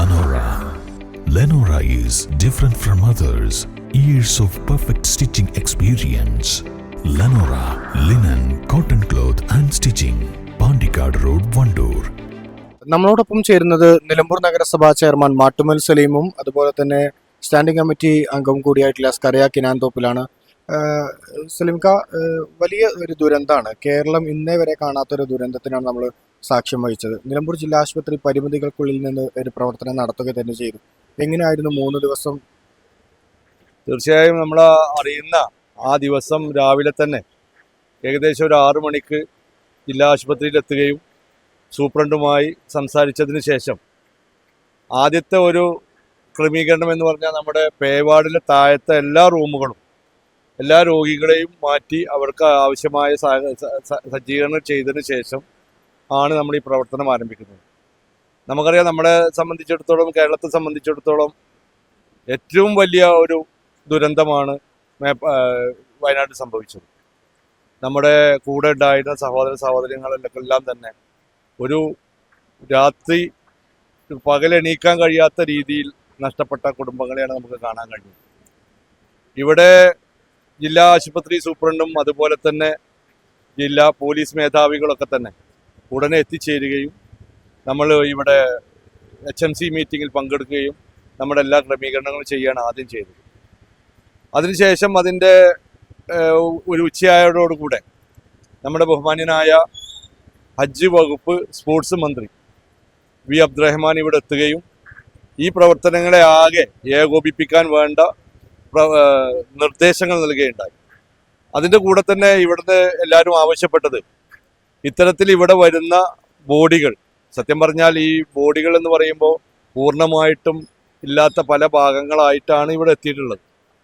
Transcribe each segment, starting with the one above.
Lenora. Lenora is different from others. Years of perfect stitching experience. Lenora linen, cotton cloth and stitching. Pandikad Road, Vandoor. നമ്മളോടൊപ്പം ചേരുന്നത് നിലമ്പൂർ നഗരസഭാ chairman Mattumal സലീമും അതുപോലെ തന്നെ standing committee അംഗം കൂടിയായിട്ടുള്ള സ്കറിയ കിനാൻതോപ്പിലാണ് ആഹ് സലീംക വലിയ ഒരു ദുരന്തമാണ് കേരളം ഇന്നേ വരെ കാണാത്തൊരു ദുരന്തത്തിനാണ് നമ്മൾ സാക്ഷ്യം വഹിച്ചത്. നിലമ്പൂർ ജില്ലാ ആശുപത്രി പരിമിതികൾക്കുള്ളിൽ നിന്ന് ഒരു പ്രവർത്തനം നടത്തുക തന്നെ ചെയ്തു. എങ്ങനെയായിരുന്നു മൂന്ന് ദിവസം? തീർച്ചയായും നമ്മൾ അറിയുന്ന ആ ദിവസം രാവിലെ തന്നെ ഏകദേശം ഒരു ആറു മണിക്ക് ജില്ലാ ആശുപത്രിയിൽ എത്തുകയും സൂപ്രണ്ടുമായി സംസാരിച്ചതിന് ശേഷം ആദ്യത്തെ ഒരു ക്രമീകരണം എന്ന് പറഞ്ഞാൽ നമ്മുടെ പേവാർഡിലെ താഴത്തെ എല്ലാ റൂമുകളും എല്ലാ രോഗികളെയും മാറ്റി അവർക്ക് ആവശ്യമായ സജ്ജീകരണം ചെയ്തതിന് ശേഷം ആണ് നമ്മൾ ഈ പ്രവർത്തനം ആരംഭിക്കുന്നത്. നമുക്കറിയാം നമ്മളെ സംബന്ധിച്ചിടത്തോളം കേരളത്തെ സംബന്ധിച്ചിടത്തോളം ഏറ്റവും വലിയ ഒരു ദുരന്തമാണ് വയനാട്ടിൽ സംഭവിച്ചത്. നമ്മുടെ കൂടെ ഉണ്ടായിരുന്ന സഹോദര സഹോദരങ്ങളെല്ലാം തന്നെ ഒരു രാത്രി പകലെണീക്കാൻ കഴിയാത്ത രീതിയിൽ നഷ്ടപ്പെട്ട കുടുംബങ്ങളെയാണ് നമുക്ക് കാണാൻ കഴിയുന്നത് ഇവിടെ ജില്ലാ ആശുപത്രി സൂപ്രണ്ടും അതുപോലെ തന്നെ ജില്ലാ പോലീസ് മേധാവികളൊക്കെ തന്നെ ഉടനെ എത്തിച്ചേരുകയും നമ്മൾ ഇവിടെ എച്ച് എം സി മീറ്റിങ്ങിൽ പങ്കെടുക്കുകയും നമ്മുടെ എല്ലാ ക്രമീകരണങ്ങളും ചെയ്യുകയാണ് ആദ്യം ചെയ്തത്. അതിനുശേഷം അതിന്റെ ഒരു ഉച്ചയായതോടുകൂടെ നമ്മുടെ ബഹുമാന്യനായ ഹജ്ജ് വകുപ്പ് സ്പോർട്സ് മന്ത്രി വി അബ്ദുറഹ്മാൻ ഇവിടെ എത്തുകയും ഈ പ്രവർത്തനങ്ങളെ ആകെ ഏകോപിപ്പിക്കാൻ വേണ്ട നിർദ്ദേശങ്ങൾ നൽകുകയുണ്ടായി. അതിന്റെ കൂടെ തന്നെ ഇവിടുന്ന് എല്ലാവരും ആവശ്യപ്പെട്ടത് ഇത്തരത്തിൽ ഇവിടെ വരുന്ന ബോഡികൾ സത്യം പറഞ്ഞാൽ ഈ ബോഡികൾ എന്ന് പറയുമ്പോൾ പൂർണമായിട്ടും ഇല്ലാത്ത പല ഭാഗങ്ങളായിട്ടാണ് ഇവിടെ എത്തിയിട്ടുള്ളത്.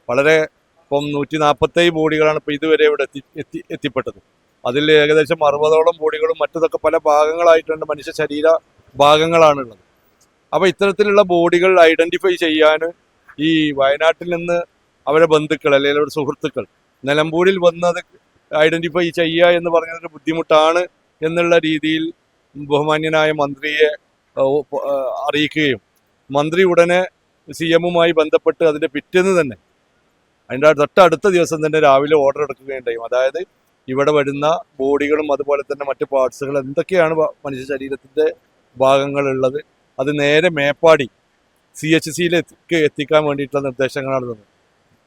വളരെ ഇപ്പം നൂറ്റി നാൽപ്പത്തേഴ് ബോഡികളാണ് ഇപ്പോൾ ഇതുവരെ ഇവിടെ എത്തി എത്തി എത്തിപ്പെട്ടത്. അതിൽ ഏകദേശം അറുപതോളം ബോഡികളും മറ്റതൊക്കെ പല ഭാഗങ്ങളായിട്ടുണ്ട് മനുഷ്യ ശരീര ഭാഗങ്ങളാണുള്ളത്. അപ്പോൾ ഇത്തരത്തിലുള്ള ബോഡികൾ ഐഡന്റിഫൈ ചെയ്യാൻ ഈ വയനാട്ടിൽ നിന്ന് അവരെ ബന്ധുക്കൾ അല്ലെങ്കിൽ അവരുടെ സുഹൃത്തുക്കൾ. നിലമ്പൂരിൽ വന്നത് ഐഡന്റിഫൈ ചെയ്യുക എന്ന് പറയുന്നത് ബുദ്ധിമുട്ടാണ് എന്നുള്ള രീതിയിൽ ബഹുമാന്യനായ മന്ത്രിയെ അറിയിക്കുകയും മന്ത്രി ഉടനെ സി എമ്മുമായി ബന്ധപ്പെട്ട് അതിന്റെ പിറ്റേന്ന് തന്നെ അതിന്റെ തൊട്ടടുത്ത ദിവസം തന്നെ രാവിലെ ഓർഡർ എടുക്കുകയുണ്ടായും. അതായത് ഇവിടെ വരുന്ന ബോഡികളും അതുപോലെ തന്നെ മറ്റ് പാർട്സുകൾ എന്തൊക്കെയാണ് മനുഷ്യ ശരീരത്തിന്റെ ഭാഗങ്ങളുള്ളത് അത് നേരെ മേപ്പാടി സി എച്ച് സിയിലേക്ക് എത്തിക്കാൻ വേണ്ടിയിട്ടുള്ള നിർദ്ദേശങ്ങളാണ് തന്നത്.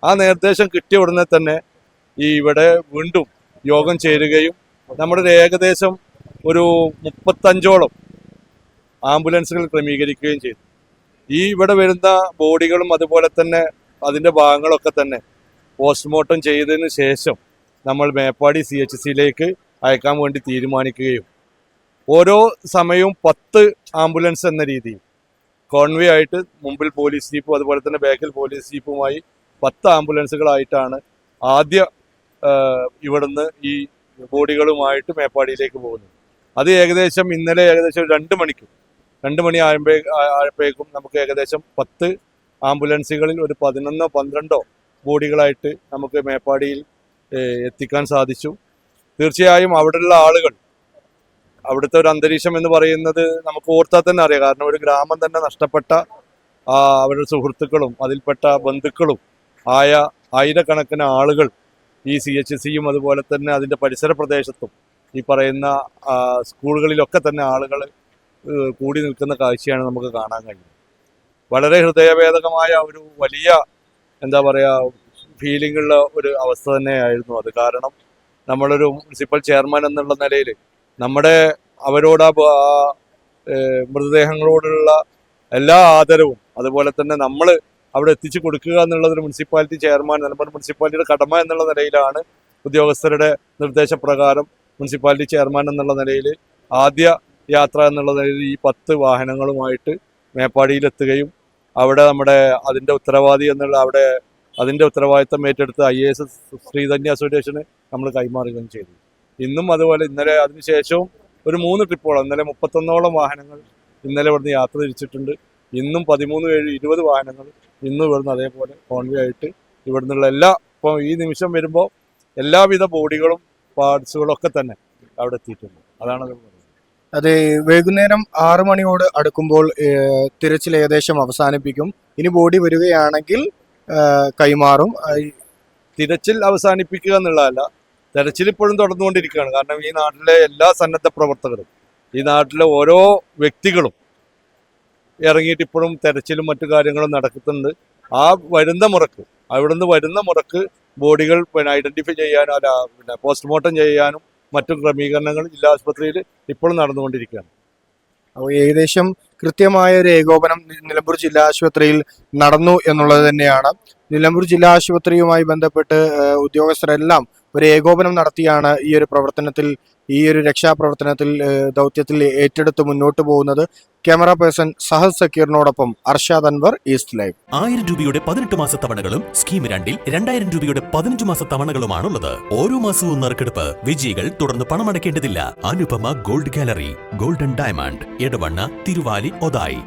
ആ നിർദ്ദേശം കിട്ടിയ ഉടനെ തന്നെ ഈ ഇവിടെ വീണ്ടും യോഗം ചേരുകയും നമ്മുടെ ഒരു ഏകദേശം ഒരു മുപ്പത്തഞ്ചോളം ആംബുലൻസുകൾ ക്രമീകരിക്കുകയും ചെയ്തു. ഈ ഇവിടെ വരുന്ന ബോഡികളും അതുപോലെ തന്നെ അതിന്റെ ഭാഗങ്ങളൊക്കെ തന്നെ പോസ്റ്റ്മോർട്ടം ചെയ്തതിന് ശേഷം നമ്മൾ മേപ്പാടി സി എച്ച് സിയിലേക്ക് അയക്കാൻ വേണ്ടി തീരുമാനിക്കുകയും ഓരോ സമയവും പത്ത് ആംബുലൻസ് എന്ന രീതിയിൽ കോൺവേ ആയിട്ട് മുമ്പിൽ പോലീസ് ജീപ്പും അതുപോലെ തന്നെ ബാക്കിൽ പോലീസ് ജീപ്പുമായി പത്ത് ആംബുലൻസുകളായിട്ടാണ് ആദ്യ ഇവിടുന്ന് ഈ ബോഡികളുമായിട്ട് മേപ്പാടിയിലേക്ക് പോകുന്നത്. അത് ഏകദേശം ഇന്നലെ ഏകദേശം രണ്ട് മണിക്ക് രണ്ട് മണി ആയപ്പോ ആയപ്പോഴേക്കും നമുക്ക് ഏകദേശം പത്ത് ആംബുലൻസുകളിൽ ഒരു പതിനൊന്നോ പന്ത്രണ്ടോ ബോഡികളായിട്ട് നമുക്ക് മേപ്പാടിയിൽ എത്തിക്കാൻ സാധിച്ചു. തീർച്ചയായും അവിടെയുള്ള ആളുകൾ അവിടുത്തെ ഒരു അന്തരീക്ഷം എന്ന് പറയുന്നത് നമുക്ക് ഓർത്താൽ തന്നെ അറിയാം. കാരണം ഒരു ഗ്രാമം തന്നെ നഷ്ടപ്പെട്ട അവരുടെ സുഹൃത്തുക്കളും അതിൽപ്പെട്ട ബന്ധുക്കളും ആയ ആയിരക്കണക്കിന് ആളുകൾ ഈ സി എച്ച് സിയും അതുപോലെ തന്നെ അതിന്റെ പരിസര പ്രദേശത്തും ഈ പറയുന്ന സ്കൂളുകളിലൊക്കെ തന്നെ ആളുകൾ കൂടി നിൽക്കുന്ന കാഴ്ചയാണ് നമുക്ക് കാണാൻ കഴിയുന്നത്. വളരെ ഹൃദയഭേദകമായ ഒരു വലിയ എന്താ പറയുക ഫീലിംഗുള്ള ഒരു അവസ്ഥ തന്നെയായിരുന്നു അത്. കാരണം നമ്മളൊരു മുനിസിപ്പൽ ചെയർമാൻ എന്നുള്ള നിലയിൽ നമ്മുടെ അവരോട് ആ മൃതദേഹങ്ങളോടുള്ള എല്ലാ ആദരവും അതുപോലെ തന്നെ നമ്മൾ അവിടെ എത്തിച്ചു കൊടുക്കുക എന്നുള്ളത് മുനിസിപ്പാലിറ്റി ചെയർമാൻ നിലമ്പൂർ മുനിസിപ്പാലിറ്റിയുടെ കടമ എന്നുള്ള നിലയിലാണ് ഉദ്യോഗസ്ഥരുടെ നിർദ്ദേശപ്രകാരം മുനിസിപ്പാലിറ്റി ചെയർമാൻ എന്നുള്ള നിലയിൽ ആദ്യ യാത്ര എന്നുള്ള നിലയിൽ ഈ പത്ത് വാഹനങ്ങളുമായിട്ട് മേപ്പാടിയിലെത്തുകയും അവിടെ നമ്മുടെ അതിന്റെ ഉത്തരവാദി എന്നുള്ള അവിടെ അതിന്റെ ഉത്തരവാദിത്തം ഏറ്റെടുത്ത് ഐ എ എസ് ശ്രീധന്യ അസോസിയേഷന് നമ്മൾ കൈമാറുകയും ചെയ്തു. ഇന്നും അതുപോലെ ഇന്നലെ അതിനുശേഷവും ഒരു മൂന്ന് ട്രിപ്പോളം ഇന്നലെ മുപ്പത്തൊന്നോളം വാഹനങ്ങൾ ഇന്നലെ ഇവിടുന്ന് യാത്ര തിരിച്ചിട്ടുണ്ട്. ഇന്നും പതിമൂന്ന് ഏഴ് ഇരുപത് വാഹനങ്ങൾ ഇന്നും ഇവിടുന്ന് അതേപോലെ കോൺവേ ആയിട്ട് ഇവിടുന്നുള്ള എല്ലാ ഇപ്പോൾ ഈ നിമിഷം വരുമ്പോൾ എല്ലാവിധ ബോഡികളും പാർട്സുകളും ഒക്കെ തന്നെ അവിടെ എത്തിയിട്ടുണ്ട്. അതാണ് അത് പറയുന്നത്. അതെ വൈകുന്നേരം ആറു മണിയോട് അടുക്കുമ്പോൾ തിരച്ചിൽ ഏകദേശം അവസാനിപ്പിക്കും. ഇനി ബോഡി വരികയാണെങ്കിൽ കൈമാറും. തിരച്ചിൽ അവസാനിപ്പിക്കുക എന്നുള്ളതല്ല തിരച്ചിൽ ഇപ്പോഴും തുടർന്നുകൊണ്ടിരിക്കുകയാണ്. കാരണം ഈ നാട്ടിലെ എല്ലാ സന്നദ്ധ പ്രവർത്തകരും ഈ നാട്ടിലെ ഓരോ വ്യക്തികളും ഇറങ്ങിയിട്ട് ഇപ്പോഴും തെരച്ചിലും മറ്റു കാര്യങ്ങളും നടക്കുന്നുണ്ട്. ആ വരുന്ന മുറക്ക് അവിടുന്ന് വരുന്ന മുറക്ക് ബോഡികൾ പിന്നെ ഐഡന്റിഫൈ ചെയ്യാനും അല്ല പിന്നെ പോസ്റ്റ്മോർട്ടം ചെയ്യാനും മറ്റു ക്രമീകരണങ്ങൾ ജില്ലാ ആശുപത്രിയിൽ ഇപ്പോഴും നടന്നുകൊണ്ടിരിക്കുകയാണ്. അപ്പോൾ ഏകദേശം കൃത്യമായ ഒരു ഏകോപനം നിലമ്പൂർ ജില്ലാ ആശുപത്രിയിൽ നടന്നു എന്നുള്ളത് തന്നെയാണ്. നിലമ്പൂർ ജില്ലാ ആശുപത്രിയുമായി ബന്ധപ്പെട്ട് ഉദ്യോഗസ്ഥരെല്ലാം ഒരു ഏകോപനം നടത്തിയാണ് ഈ ഒരു പ്രവർത്തനത്തിൽ ഈ ഒരു രക്ഷാപ്രവർത്തനത്തിൽ ദൗത്യത്തിൽ ഏറ്റെടുത്ത് മുന്നോട്ട് പോകുന്നത്. ക്യാമറ പേഴ്സൺ സഹദ് സക്കീറിനോടൊപ്പം അർഷാദ് അൻവർ ഈസ്റ്റ് ലൈവ്. ആയിരം രൂപയുടെ പതിനെട്ട് മാസ തവണകളും സ്കീം രണ്ടിൽ രണ്ടായിരം രൂപയുടെ പതിനഞ്ച് മാസ തവണകളുമാണുള്ളത്. ഓരോ മാസവും നറുക്കെടുപ്പ് വിജയികൾ തുടർന്ന് പണമടയ്ക്കേണ്ടതില്ല. Anupama Gold Gallery Golden Diamond Edavanna Thiruvali Othayi.